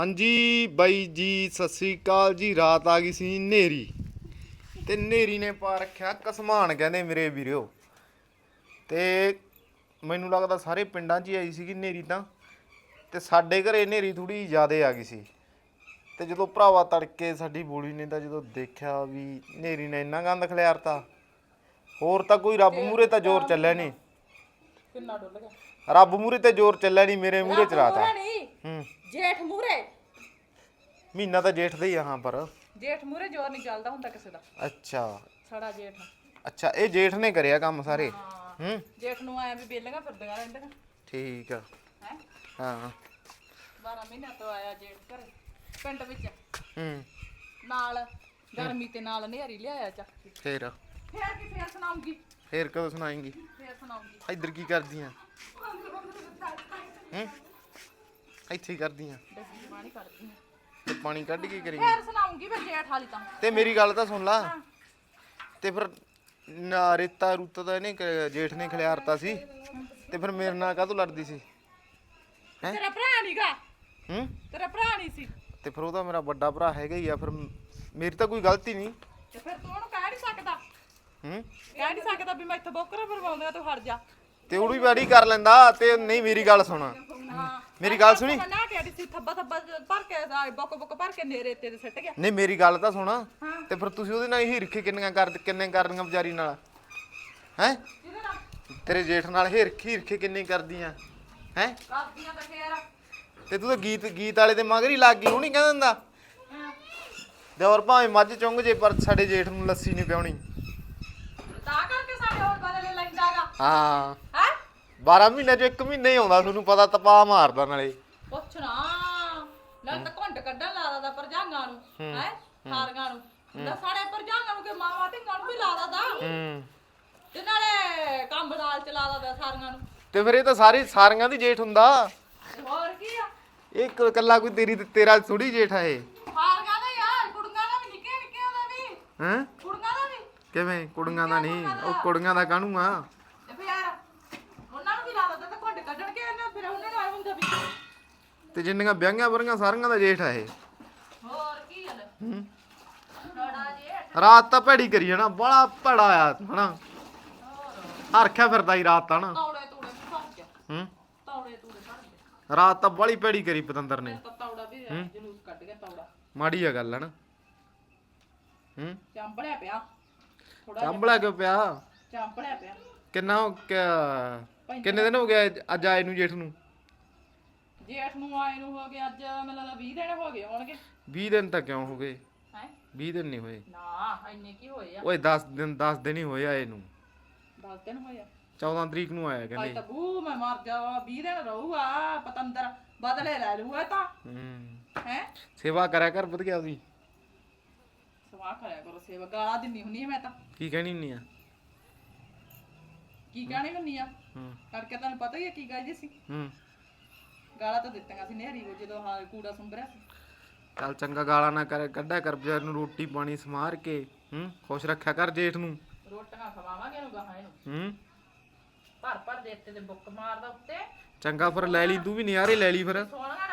ਹਾਂਜੀ ਬਾਈ ਜੀ ਸਤਿ ਸ੍ਰੀ ਅਕਾਲ ਜੀ ਰਾਤ ਆ ਗਈ ਸੀ ਨੇਰੀ। ਤੇ ਨੇਰੀ ਨੇ ਪਾ ਰੱਖਿਆ ਕਸਮਾਨ ਕਹਿੰਦੇ ਮੇਰੇ ਵੀਰਿਓ ਤੇ ਮੈਨੂੰ ਲੱਗਦਾ ਸਾਰੇ ਪਿੰਡਾਂ 'ਚ ਹੀ ਆਈ ਸੀਗੀ ਨੇਰੀ ਤਾਂ। ਤੇ ਸਾਡੇ ਘਰੇ ਨੇਰੀ ਥੋੜੀ ਜ਼ਿਆਦੇ ਆ ਗਈ ਸੀ। ਤੇ ਜਦੋਂ ਭਰਾਵਾ ਤੜਕੇ ਸਾਡੀ ਬੋਲੀ ਨੇ ਤਾਂ ਜਦੋਂ ਦੇਖਿਆ ਵੀ ਨੇਰੀ ਨੇ ਇੰਨਾ ਗੰਦ ਖਿਲਾਰਤਾ ਹੋਰ ਤਾਂ ਕੋਈ ਰੱਬ ਮੂਰੇ ਤਾਂ ਜ਼ੋਰ ਚੱਲਿਆ ਨਹੀਂ। ਕਿੰਨਾ ਡੁੱਲ ਗਿਆ। ਰੱਬ ਮੂਰੇ ਤੇ ਜ਼ੋਰ ਚੱਲਿਆ ਨਹੀਂ ਮੇਰੇ ਮੂਰੇ ਚਲਾਤਾ ਹੂੰ। ਜੇਠ ਮੂਰੇ ਮਹੀਨਾ ਤਾਂ ਜੇਠ ਦਾ ਹੀ ਆ ਹਾਂ ਪਰ। ਜੇਠ ਮੂਰੇ ਜ਼ੋਰ ਨਹੀਂ ਚੱਲਦਾ ਹੁੰਦਾ ਕਿਸੇ ਦਾ। ਅੱਛਾ। ਸਾਡਾ ਜੇਠ। ਅੱਛਾ ਇਹ ਜੇਠ ਨੇ ਕਰਿਆ ਕੰਮ ਸਾਰੇ? ਹਾਂ ਹੂੰ। ਜੇਠ ਨੂੰ ਆਇਆ ਵੀ ਬੇਲੀਆਂ ਫਿਰਦੀਆਂ ਰਹਿੰਦੀਆਂ। ਠੀਕ ਆ। ਹੈ? ਹਾਂ। 12 ਮਹੀਨਿਆਂ ਤੋਂ ਆਇਆ ਜੇਠ ਘਰੇ ਪਿੰਡ ਵਿੱਚ। ਹੂੰ। ਨਾਲ ਗਰਮੀ ਤੇ ਨਾਲ ਨੇਰੀ ਲਿਆਇਆ ਚੱਕ ਕੇ। ਫੇਰ? ਫੇਰ ਕੀ ਫੇਰ ਸੁਣਾਉਂਗੀ? ਫੇਰ ਕਦੋਂ ਸੁਣਾਏਂਗੀ? ਫੇਰ ਸੁਣਾਉਂਗੀ। ਇੱਧਰ ਕੀ ਕਰਦੀਆਂ? ਹੂੰ। ਇੱਥੇ ਹੀ ਪਾਣੀ ਕਰਦੀ ਹਾਂ। ਤੇ ਪਾਣੀ ਕੱਢ ਕੇ ਕਰੀ? ਫੇਰ ਸੁਣਾਉਂਗੀ ਮੈਂ ਜੇਠ ਵਾਲੀ ਤਾਂ। ਤੇ ਮੇਰੀ ਗੱਲ ਤਾਂ ਸੁਣ ਲਾ। ਤੇ ਫਿਰ ਨਾ ਰੇਤਾ ਰੂਤਾ ਤਾਂ ਇਹਨੇ ਕ- ਜੇਠ ਨੇ ਖਿਲਾਰਤਾ ਸੀ। ਤੇ ਫਿਰ ਮੇਰੇ ਨਾਲ ਕਾਹਤੋਂ ਲੜਦੀ ਸੀ? ਹੈਂ? ਤੇਰਾ ਭਰਾ ਨਹੀਂਗਾ ਹੂੰ? ਤੇਰਾ ਭਰਾ ਨਹੀਂ ਸੀ? ਤੇ ਫਿਰ ਉਹ ਤਾਂ ਮੇਰਾ ਵੱਡਾ ਭਰਾ ਹੈਗਾ ਹੀ ਆ ਫਿਰ ਮ- ਮੇਰੀ ਤਾਂ ਕੋਈ ਗਲਤੀ ਨਹੀਂ। ਤੇ ਫਿਰ ਤੂੰ ਉਹਨੂੰ ਕਹਿ ਨਹੀਂ ਸਕਦਾ? ਹੂੰ? ਕਹਿ ਨਹੀਂ ਸਕਦਾ ਵੀ ਮੈਂ ਇੱਥੇ ਬੋਕਰਾ ਭਰਵਾਉਂਦਾ ਤੂੰ ਹਟ ਜਾ। ਤੇ ਉਹ ਵੀ ਵਾਰੀ ਕਰ ਲੈਂਦਾ ਤੇ ਨਹੀਂ ਮੇਰੀ ਗੱਲ ਸੁਣ। ਹਾਂ। ਮੇਰੀ ਗੱਲ ਸੁਣੀ? ਨਾ ਕਿ ਸੀ ਥੱਬਾ ਥੱਬਾ ਭਰ ਕੇ ਬੁੱਕ ਬੁੱਕ ਭਰ ਕੇ ਨੇਰੇ ਤੇ ਸਿੱਟ ਗਿਆ। ਨਹੀਂ ਮੇਰੀ ਗੱਲ ਤਾਂ ਸੁਣ। ਤੇ ਫਿਰ ਤੁਸੀਂ ਉਹਦੇ ਨਾਲ ਹੀ ਹਿਰਖੇ ਕਿੰਨੀਆਂ ਕਰ ਕਿੰਨੇ ਕਰਨੀਆਂ ਵਿਚਾਰੀ ਨਾਲ? ਹੈ? ਜਿਹਦੇ ਨਾਲ? ਤੇਰੇ ਜੇਠ ਨਾਲ ਹਿਰਖੀ ਹਿਰਖੇ ਕਿੰਨੇ ਕਰਦੀਆਂ? ਹੈ? ਕਰਦੀਆਂ ਤਾਂ ਫੇਰ ਤੇ ਤੂੰ ਤਾਂ ਗੀਤ ਗੀਤ ਵਾਲੇ ਦੇ ਮਗਰ ਹੀ ਲੱਗ ਗਈ ਉਹ ਨਹੀਂ ਕਹਿੰਦਾ ਹੁੰਦਾ ਹਾਂ। ਦੇਵਰ ਭਾਵੇਂ ਮੱਝ ਚੁੰਗ ਜੇ ਪਰ ਸਾਡੇ ਜੇਠ ਨੂੰ ਲੱਸੀ ਨਹੀਂ ਪਿਆਉਣੀ। ਤਾਂ ਕਰਕੇ ਸਾਡੇ ਹੋਰ ਬਦਲੇ ਲੈਂਦਾਗਾ ਹੈ। 12 ਮਹੀਨੇ ਚ ਇੱਕ ਮਹੀਨਾ ਹੀ ਆਉਂਦਾ ਤੁਹਾਨੂੰ ਪਤਾ ਤਪਾ ਮਾਰਦਾ ਨਾਲੇ। ਪੁੱਛ ਨਾ ਨਾਲ ਤਾਂ ਘੰਟ ਕੱਢਣ ਲਾਦਾ ਦਾ ਪਰਜਾਂਗਾਂ ਨੂੰ ਹੈ ਹਾਰਗਾਂ ਨੂੰ। ਨਾ ਸਾਡੇ ਪਰਜਾਂਗਾਂ ਨੂੰ ਕਿ ਮਾਵਾ ਤੇ ਨੂੰ ਵੀ ਲਾਦਾ ਦਾ ਹੂੰ। ਤੇ ਨਾਲੇ ਕੰਮ ਨਾਲ ਚਲਾਦਾ ਦਾ ਸਾਰੀਆਂ ਨੂੰ। ਤੇ ਫਿਰ ਇਹ ਤਾਂ ਸਾਰੇ ਸਾਰੀਆਂ ਦੀ ਜੇਠ ਹੁੰਦਾ। ਤੇ ਹੋਰ ਕੀ ਆ? ਇਹ ਕ- ਇਕੱਲਾ ਕੋਈ ਤੇਰੀ ਤੇਰਾ ਥੋੜੀ ਜੇਠ ਆ ਇਹ। ਹਾਰਗਾਂ ਦਾ ਯਾਰ ਕੁੜੀਆਂ ਦਾ ਵੀ ਨਿੱਕੇ ਨਿੱਕੇ ਦਾ ਵੀ। ਹੈਂ? ਕੁੜੀਆਂ ਦਾ ਵੀ। ਕਿਵੇਂ? ਕੁੜੀਆਂ ਦਾ ਨਹੀਂ ਉਹ ਕੁੜੀਆਂ ਦਾ ਕਾਹਨੂੰ ਆ ਤੇ ਫਿਰ ਯਾਰ ਉਹਨਾਂ ਨੂੰ ਵੀ ਲਾ ਦਿੰਦਾ ਤਾਂ ਘੁੱਟ ਕੱਢਣ ਕੇ ਇਹਨਾਂ ਫਿਰ ਉਹਨਾਂ ਨੂੰ ਆਏ ਹੁੰਦਾ ਵੀ ਤੇ ਜਿੰਨੀਆਂ ਵਿਆਹੀਆਂ ਵਰੀਆਂ ਸਾਰੀਆਂ ਦਾ ਜੇਠ ਆ ਇਹ। ਹੋਰ ਕੀ ਹਲ ਹੂੰ। ਡੜਾ ਜੇ ਰਾਤ ਤਾਂ ਭੈੜੀ ਕਰੀ ਜਾਣਾ ਬੜਾ ਭੜਾ ਆ ਹਨਾ? ਹਰਖਿਆ ਫਿਰਦਾ ਹੀ ਰਾਤ ਤਾਂ ਨਾ ਤੌੜੇ ਤੂੜੇ ਫੜ ਗਿਆ। ਹੂੰ। ਤੌੜੇ ਤੂੜੇ ਫੜ ਗਿਆ। ਰਾਤ ਤਾਂ ਬੜੀ ਭੈੜੀ ਕਰੀ ਪਤੰਦਰ ਨੇ। ਤਾਂ ਤੌੜਾ ਵੀ ਜਲੂਸ ਕੱਢ ਗਿਆ ਤੌੜਾ। ਮਾੜੀ ਆ ਗੱਲ ਹਨਾ ਹੂੰ। ਚਾਂਬੜਿਆ ਪਿਆ। ਥੋੜਾ ਚੰਬਲਾ ਕਿਉਂ ਪਿਆ? ਚਾਂਬੜਿਆ ਪਿਆ। ਕਿੰਨਾ ਕਿੰਨੇ ਦਿਨ ਹੋ ਗਏ ਅੱਜ ਆਏ ਨੂੰ ਜੇਠ ਨੂੰ? ਜੇਠ ਨੂੰ ਆਏ ਨੂੰ ਹੋ ਗਿਆ ਅੱਜ ਮੈਨੂੰ ਲੱਗਦਾ 20 ਦਿਨ ਹੋ ਗਏ ਹੋਣਗੇ 20 ਦਿਨ ਤਾਂ ਕਿਉਂ ਹੋ ਗਏ? ਹੈ? 20 ਦਿਨ ਨਹੀਂ ਹੋਏ। ਨਾ ਇੰਨੇ ਕੀ ਹੋਏ ਆ? ਓਏ 10 ਦਿਨ 10 ਦਿਨ ਹੀ ਹੋਏ ਆਏ ਨੂੰ 10 ਦਿਨ ਹੋਏ ਆ? 14 ਤਰੀਕ ਨੂੰ ਆਇਆ ਅੱਜ ਕਹਿੰਦੇ ਤਾਂ ਬੂ ਮੈਂ ਮਰ ਜਾਵਾਂ 20 ਦਿਨ ਰਹੂਗਾ ਪਤੰਦਰ ਬਦਲੇ ਲੈ ਲੂਗਾ ਤਾਂ। ਹੂੰ। ਹੈ? ਸੇਵਾ ਕਰਿਆ ਕਰ ਵਧ ਗਿਆ ਉਹਦੀ। ਸਵਾਹ ਕਰਿਆ ਕਰੋ ਸੇਵਾ ਗਾਲਾਂ ਦਿੰਨੀ ਹੁੰਨੀ ਆ ਮੈਂ ਤਾਂ। ਕੀ ਕਹਿਣੀ ਨਹੀਂ ਆ? ਕੀ ਕਹਿਣੀ ਹੁੰਨੀ ਆ? ਹੂੰ। ਕਰਕੇ ਤੁਹਾਨੂੰ ਪਤਾ ਹੀ ਆ ਕੀ ਗੱਲ ਜੀ ਸੀ? ਹੂੰ। ਗਾਲਾਂ ਤਾਂ ਦਿੱਤੀਆਂ ਸੀ ਨਹਿਰੀ ਨੂੰ ਜਦੋਂ ਹਾਂ ਕੂੜਾ ਸੁੰਬਰਿਆ ਸੀ। ਚੱਲ ਚੰਗਾ ਗਾਲਾਂ ਨਾ ਕਰ ਕੱਢਿਆ ਕਰ ਵਿਚਾਰ ਨੂੰ ਰੋਟੀ ਪਾਣੀ ਸਮਾਰ ਕੇ ਹੂੰ ਖੁਸ਼ ਰੱਖਿਆ ਕਰ ਜੇਠ ਨੂੰ। ਰੋਟੀਆਂ ਖਵਾਵਾਂਗੇ ਇਹਨੂੰ ਗਾਹਾਂ ਇਹਨੂੰ। ਹੂੰ। ਭਰ ਭਰ ਦੇ ਉੱਤੇ ਤੇ ਬੁੱਕ ਮਾਰਦਾ ਉੱਤੇ। ਚੰਗਾ ਫਿਰ ਲੈ ਲਈ ਤੂੰ ਵੀ ਨਿਆਰੇ ਲੈ ਲਈ ਫਿਰ। ਸੋਹਣਾ